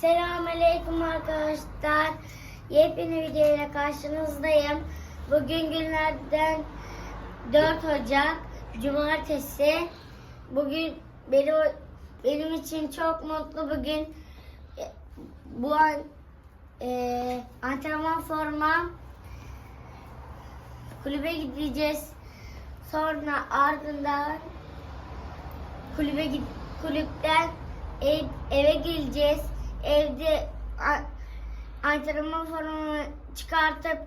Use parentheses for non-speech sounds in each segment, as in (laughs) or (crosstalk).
Selamünaleyküm arkadaşlar. Yepyeni video ile karşınızdayım. Bugün günlerden 4 Ocak Cumartesi. Bugün benim benim için çok mutlu bugün. E, Bu an e, antrenman formam kulübe gideceğiz. Sonra ardından kulübe kulüpten ev, eve geleceğiz. Evde antrenman formunu çıkartıp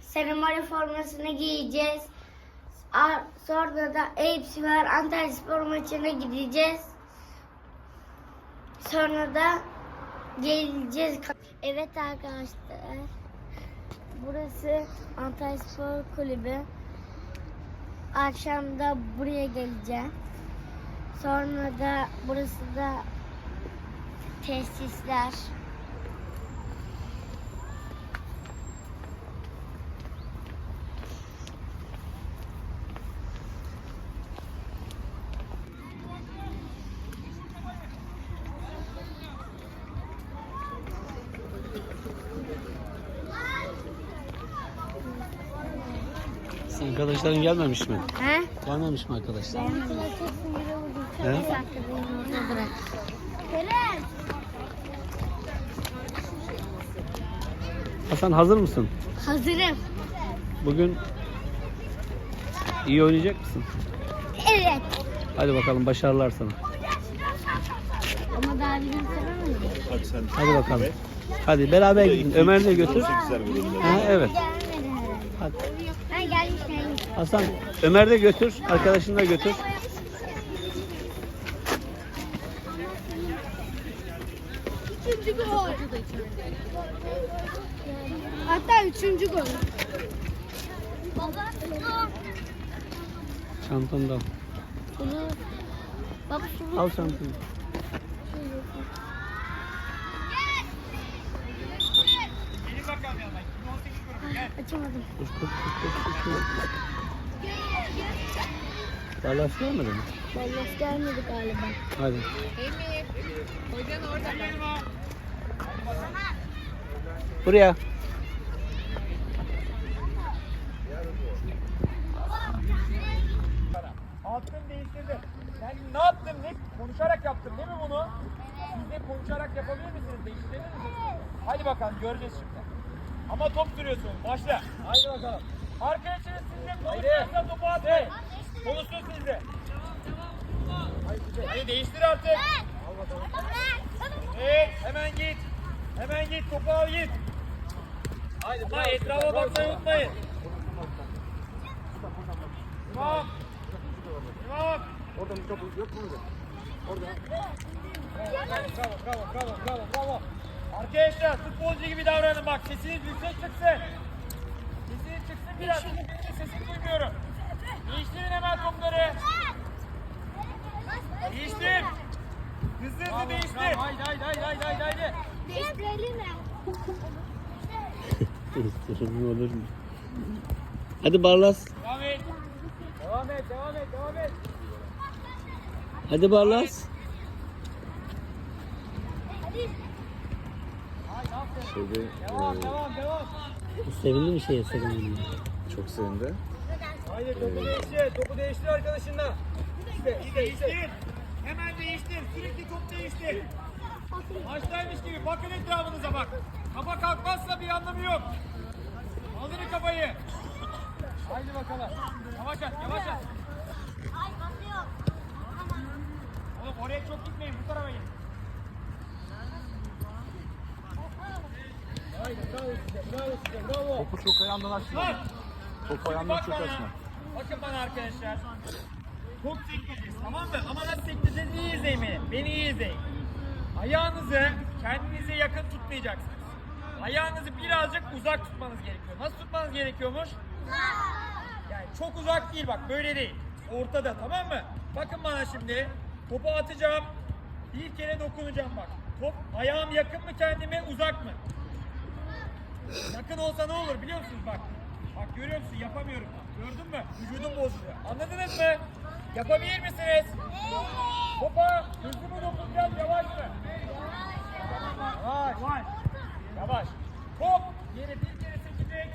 seremoni formasını giyeceğiz. Sonra da Eyüp var Antalya Spor maçına gideceğiz. Sonra da geleceğiz. Evet arkadaşlar. Burası Antalya Spor Kulübü. Akşam da buraya geleceğim. Sonra da burası da tesisler. Arkadaşların gelmemiş mi? He? Gelmemiş mi arkadaşlar? Çok He? Kerem. Hasan hazır mısın? Hazırım. Bugün iyi oynayacak mısın? Evet. Hadi bakalım başarılar sana. Ama daha sıramız yok. Hadi sen. Hadi bakalım. Hadi beraber gidin. Ömer de götür. Ha, evet. Hadi. Ha gelmiş gelmiş. Hasan Ömer de götür. Arkadaşını da götür. Üçüncü gol. Hatta üçüncü gol. Baba Çantanı da al. Bunu Baba şunu Al çantanı. açamadım. Dur, dur, dur, dur. Barlas gelmedi mi? Ballas gelmedi galiba. Hadi. Buraya. Attın değiştirdin. Sen ne yaptın Nick? Konuşarak yaptın değil mi bunu? Siz yapabilir misiniz? Değiştirebilir misiniz? Hadi bakalım göreceğiz şimdi. Ama top sürüyorsun. Başla. Haydi bakalım. Arkadaşınız sizde konuşuyorsa topu atmayın. Konuşsun sizde. Hadi değiştir artık. Evet hemen git. Hemen git topu al git. Haydi Ama etrafa bakmayı unutmayın. Tamam. Tamam. Orada mikrofon yok mu? Orada. Bravo, bravo, bravo, bravo, bravo. Arkadaşlar futbolcu gibi davranın bak sesiniz yüksek çıksın. Sesiniz çıksın biraz. Sesimi duymuyorum. Değiştirin hemen topları. Değiştir. Hızlı hızlı değiştir. Haydi haydi haydi haydi haydi haydi. Değiştirelim mi? (laughs) Olur mu? Hadi Barlas. Devam et. Devam et, devam et, devam et. Hadi Barlas. Haydi aferin. Şeyde Devam, e, devam, devam. Sevindi mi şeye sevindim. çok sevindi. Haydi topu değiştir, topu değiştir arkadaşınla. İşte, işte, değiştir. Hemen değiştir, sürekli top değiştir. Maçtaymış gibi bakın etrafınıza bak. Kafa kalkmazsa bir anlamı yok. Kaldırın kafayı. Haydi bakalım. Yavaş at, yavaş at. Oğlum oraya çok gitmeyin, bu tarafa gidin. Haydi bravo size, bravo size, bravo. Topu çok ayağından açma. Topu ayağından çok açma. Bakın bana arkadaşlar. Çok sektireceğiz tamam mı? Ama nasıl sektireceğiz iyi izleyin beni. Beni iyi izleyin. Ayağınızı kendinize yakın tutmayacaksınız. Ayağınızı birazcık uzak tutmanız gerekiyor. Nasıl tutmanız gerekiyormuş? Yani çok uzak değil bak böyle değil. Ortada tamam mı? Bakın bana şimdi. Topu atacağım. Bir kere dokunacağım bak. Top ayağım yakın mı kendime uzak mı? Yakın olsa ne olur biliyor musunuz bak. Bak görüyor musun yapamıyorum. Gördün mü? Vücudum bozuluyor. Anladınız mı? Yapabilir misiniz? Topa hızlı mı dokunacağız yavaş mı? Yavaş. Yavaş. Yavaş. Top yere bir kere sekecek.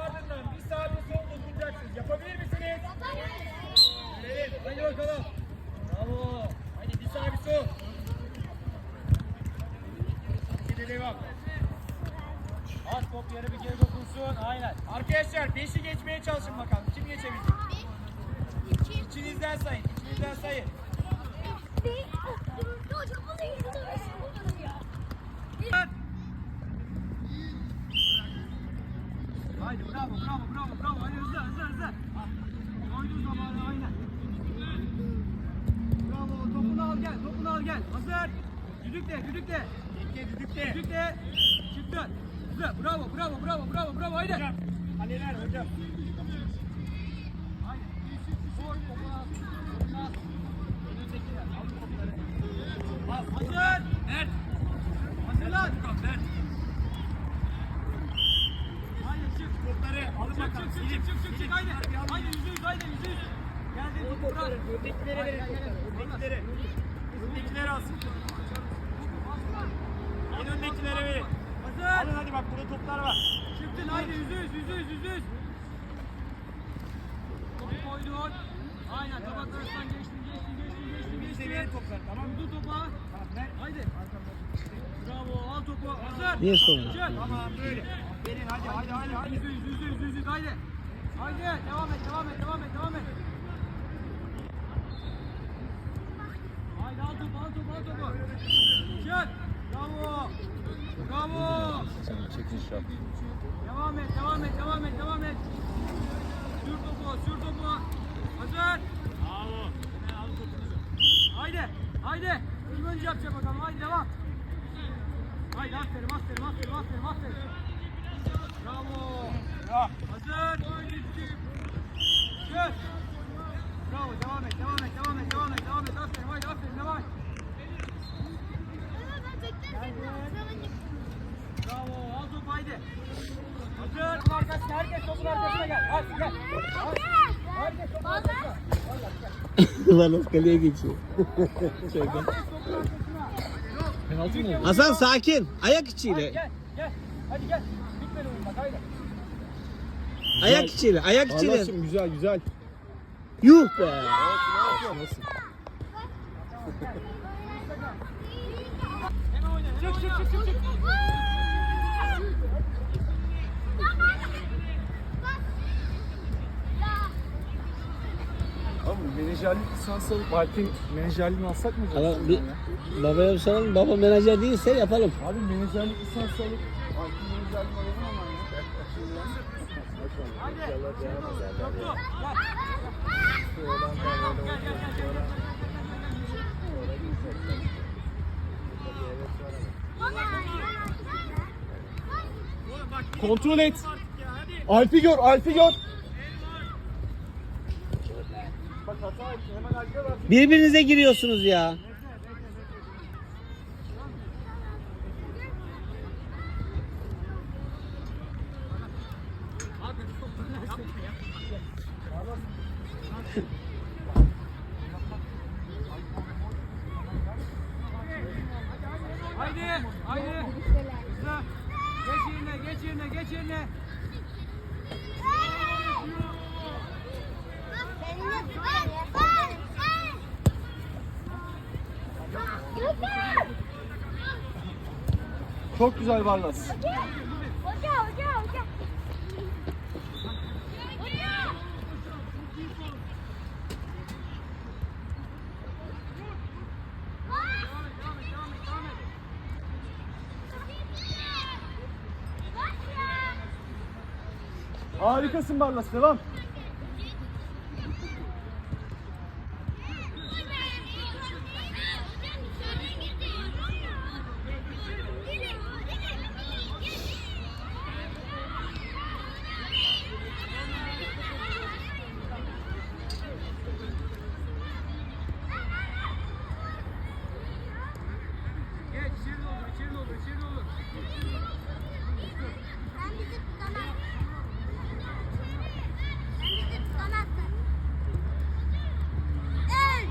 Ardından bir sağ bir sol dokunacaksınız. Yapabilir misiniz? Yaparız. Evet. Hadi bakalım. Bravo. Hadi bir sağ bir sol. Hadi devam. Top yere bir kere dokunsun. Aynen. Arkadaşlar beşi geçmeye çalışın bakalım. Kim geçebilecek? İçinizden sayın. içinizden sayın. Haydi bravo bravo bravo bravo. Hadi hızlı hızlı hızlı. Ha. Koyduğun zamanı aynen. Bravo topunu al gel topunu al gel. Hazır. Düdükle düdükle. Düdükle düdükle. Düdükle. Çıktı. Hızlı. Bravo bravo bravo bravo bravo haydi. Hocam. Kaleler hocam. Haydi. Vur topunu al. Topunu al. Önündekiler. Al topları. Al. Hazır. Mert. Hazırlan. Mert. Haydi çık topları alın bakalım. Çık çık çık çık çık haydi. Haydi yüzde yüz haydi yüzde yüz. Geldi topları. Ördekleri verin topları. Ördekleri. Öndekileri alsın. En öndekilere verin. Hazır. Alın hadi bak burada toplar var. Çıktın haydi yüzde yüz yüzde yüz yüzde yüz. Koydun. Aynen tabak arasından geçtin geçtin geçtin geçtin geçtin. Seviye toplar tamam mı? Vurdu topa. Haydi. Bravo al topu. Hazır. Niye sorun? Tamam böyle. Verin hadi hadi hadi hadi. Yüzde yüz yüzde yüz yüzde yüz haydi. Haydi devam et devam et devam et devam et. Haydi al topu al topu al topu. Çık. Bravo. Bravo. Çekin şap. Devam et devam et devam et devam et. Sür topu sür topu. Hazır. Bravo. Haydi. Haydi. Kim önce yapacak bakalım. Haydi devam. Haydi aferin aferin aferin aferin aferin. Bravo. Hazır. Çık. Bravo devam et devam et devam et devam et devam et aferin haydi aferin devam et. Bravo al topu haydi. Hazır. Topun arkasına herkes topun arkasına gel. Hadi gel. Hadi. Herkes topun of kaleye geçiyor. (laughs) Penaltı mı? Hasan sakin. Ayak Hadi içiyle. gel gel. Hadi gel. Bitmedi oyun bak haydi. Ayak içiyle. Ayak içiyle. Allah'ım güzel güzel. Yuh be. Nasıl? Hemen oyna. Çık çık çık çık. çık. Abi menajerlik lisans alıp Alp'in menajerliğini alsak mı? Ama bir babaya bir soralım. Baba menajer değilse yapalım. Abi menajerlik lisans alıp Alp'in menajerliğini alalım ama Kontrol et. Alp'i gör, Alp'i gör. Bak hata etti. Hemen Alp'e ver. Birbirinize giriyorsunuz ya. Haydi. Haydi. Hızlı. Geç yerine, geç yerine, geç yerine. Çok güzel Barlas. Hoca, hoca, hoca. Hoca. Devam et, devam et, devam et, devam et. Harikasın Barlas. Devam. Geç, içeri doldur, içeri doldur, içeri doldur. Sen bizi tutamazsın. Sen bizi tutamazsın. Evet.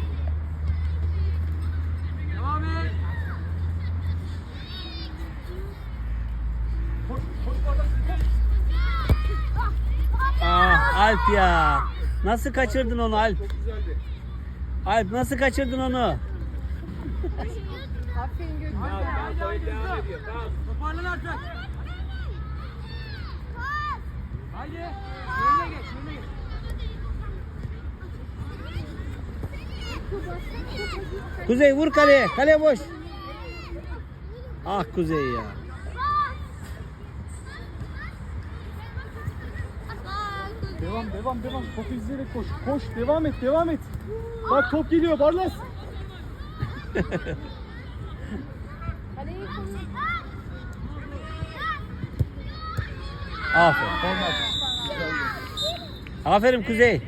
Devam et. Koş, koş Barlas. Koş. Ah Alp ya. Nasıl kaçırdın onu Alp? Alp nasıl kaçırdın onu? Haydi, Toparlan artık. Haydi. Önüne geç, önüne geç. Kuzey vur kaleye. Kale boş. Ah Kuzey ya. Devam devam devam. Topu izleyerek koş. Koş devam et devam et. Bak top geliyor Barlas. Aferin. Aferin Kuzey.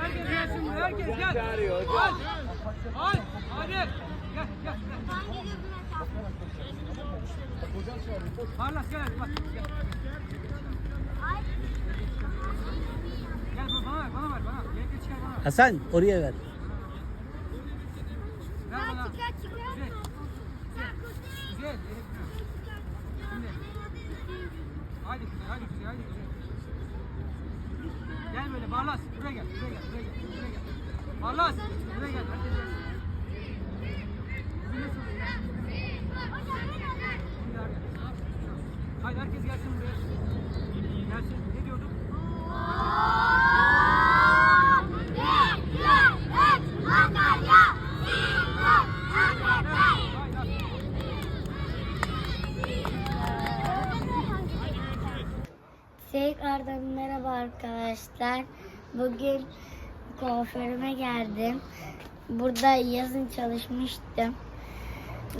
Herkes gelsin, herkes gel. Hadi. Hadi. Hadi. Gel, gel, gel. Parlas gel hadi bak. Gel. Gel bana ver, bana ver, bana. Gel, gel çıkar bana. Hasan oraya ver. Ver bana. Güzel. Güzel. Güzel. Haydi güzel, haydi güzel, haydi güzel. Gel böyle Barlas, buraya gel, buraya gel, buraya gel, buraya gel. Barlas, buraya gel. Herkes gelsin. Bugün nasıl? Şimdi herkes. Haydi herkes gelsin buraya. Gelsin. Ne diyorduk? Haydi, haydi. Tekrardan merhaba arkadaşlar. Bugün kuaförüme geldim. Burada yazın çalışmıştım.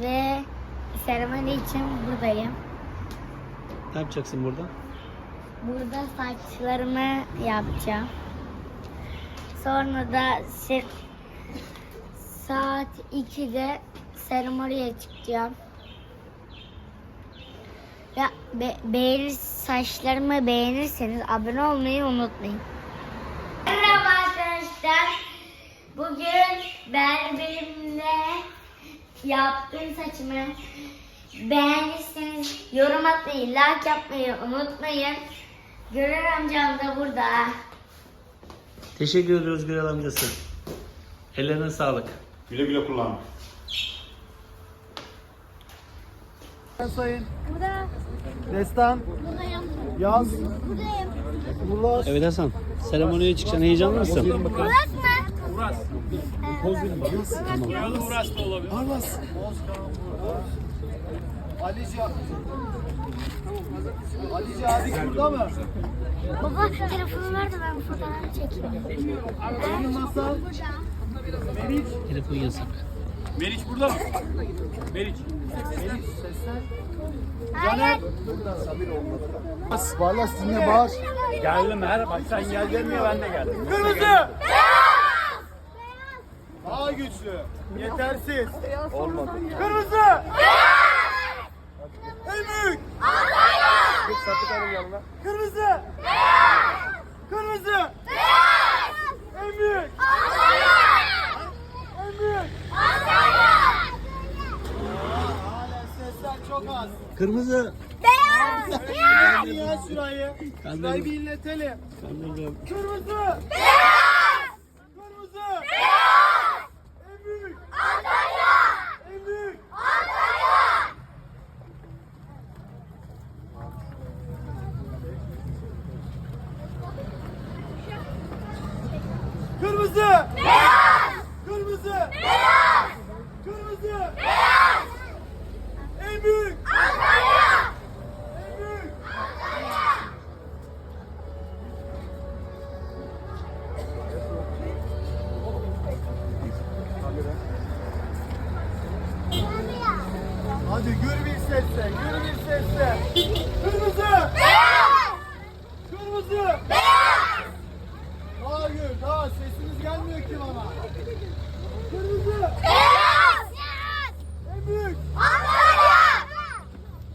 Ve seremoni için buradayım. Ne yapacaksın burada? Burada saçlarımı yapacağım. Sonra da saat 2'de seremoniye çıkacağım. Ya be- beğenir saçlarımı beğenirseniz abone olmayı unutmayın. Arkadaşlar. Bugün berberimle yaptığım saçımı beğendiyseniz yorum atmayı, like yapmayı unutmayın. Görür amcam da burada. Teşekkür ediyoruz Gürel amcası. Ellerine sağlık. Güle güle kullan. Sayın Burada, Destan buradayım. Yaz Buradayım. Murat Evet Hasan. Seremoniye çıkacaksın. Heyecanlı mısın? Burası mı? Barlas. Alici Alici abi burada mı? Baba telefonu ver de ben fotoğraf çekeyim. Senin masal. Meriç. Telefon yasak. Meriç burada mı? Meriç. Meriç seslen. Caner. Barlas bağır. Geldim her bak sen gel demiyor ben de geldim. Kırmızı. Daha güçlü. Yetersiz. Olmadı. Kırmızı. En büyük. Git sattık alın yanına. Kırmızı. Kırmızı. En büyük. En çok az. Kırmızı. Kaldırın ya şurayı. Şurayı bir inletelim. Kandırdım. Kırmızı. Kırmızı. En büyük. En büyük. Kırmızı. Kırmızı. Kırmızı. En büyük. En büyük. Hadi gür bir sesle, gür bir sesle. Kırmızı. Kırmızı. Daha gür, daha sesiniz gelmiyor ki bana. Kırmızı. En büyük.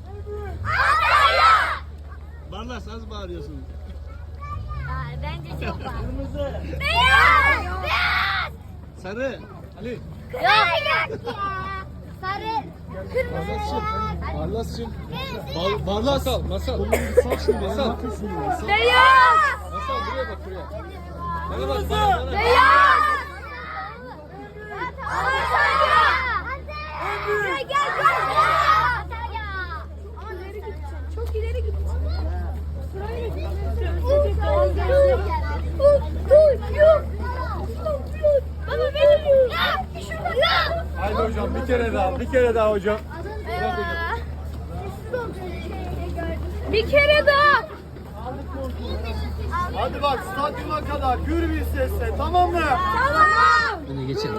En büyük. Barlas az bağırıyorsun. Aa, bence çok var. Kırmızı. Sarı. Ali. Yok ya. Sarı. Kırmızı. Barlas'cığım. Bar Barlas. Masal, masal. Sal şimdi, masal. Beyaz. Masal buraya bak buraya. Beyaz. Haydi hocam bir kere daha, bir kere daha hocam. Bir kere daha. Hadi bak stadyuma kadar gür bir sesle tamam mı? Tamam. Beni geçelim.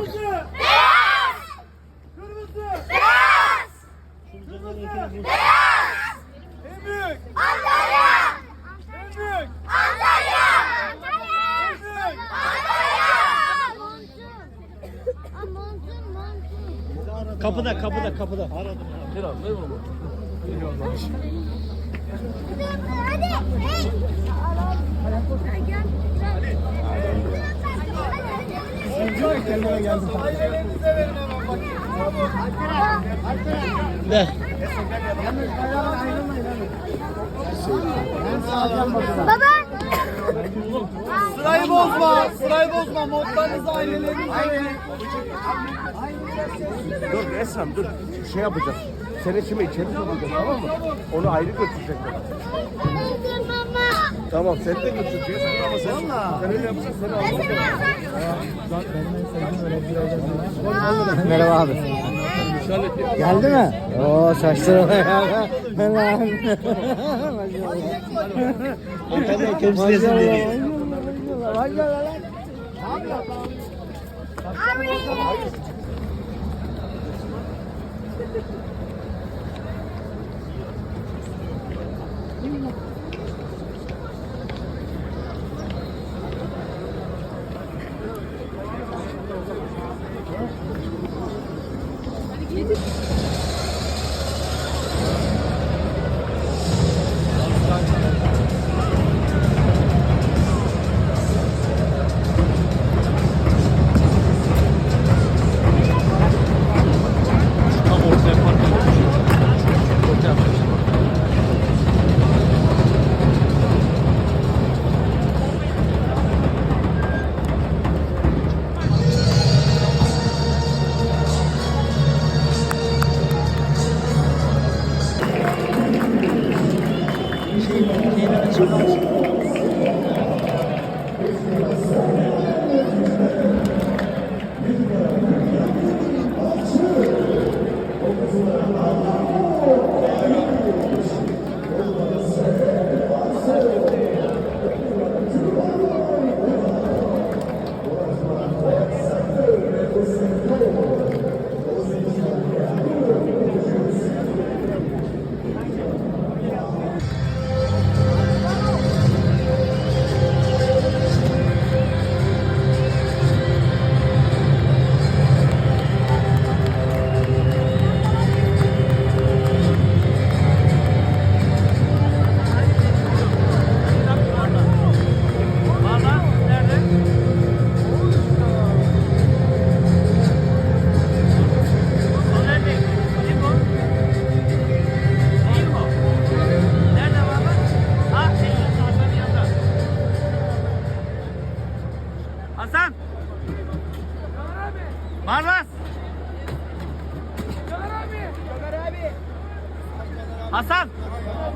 Kırmızı. En büyük. Antalya. En büyük. Antalya. En büyük. Montun, Kapıda kapıda kapıda. Hadi. Hey. Ailelerinize verin hemen bak. De. Baba. Sırayı bozma, sırayı bozma. Modlarınızı ailelerinize verin. Dur Esram dur. Şey yapacağız. Seni şimdi içeri sokacağız tamam mı? Onu ayrı götürecekler. Tamam seni de götüreceğiz ama sen, sen öyle yapacaksın seni alacağız. Merhaba abi. Geldi mi? Oo saçları bayağı. Hemen. Antalya temsil Hasan.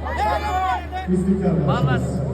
Bak kendime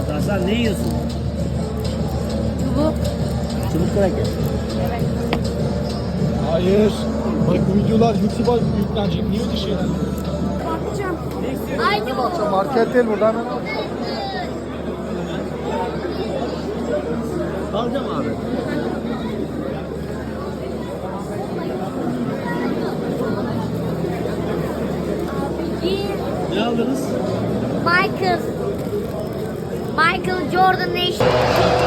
Çikolata. Hasan ne yiyorsun? Bu. Çubuk kraker. Hayır. Bak bu videolar YouTube'a yüklenecek. Niye öyle şeyler Bakacağım. Aynı bu. Market değil burada hemen al. Alacağım abi. Ne aldınız? Michael. Michael Jordan Nation.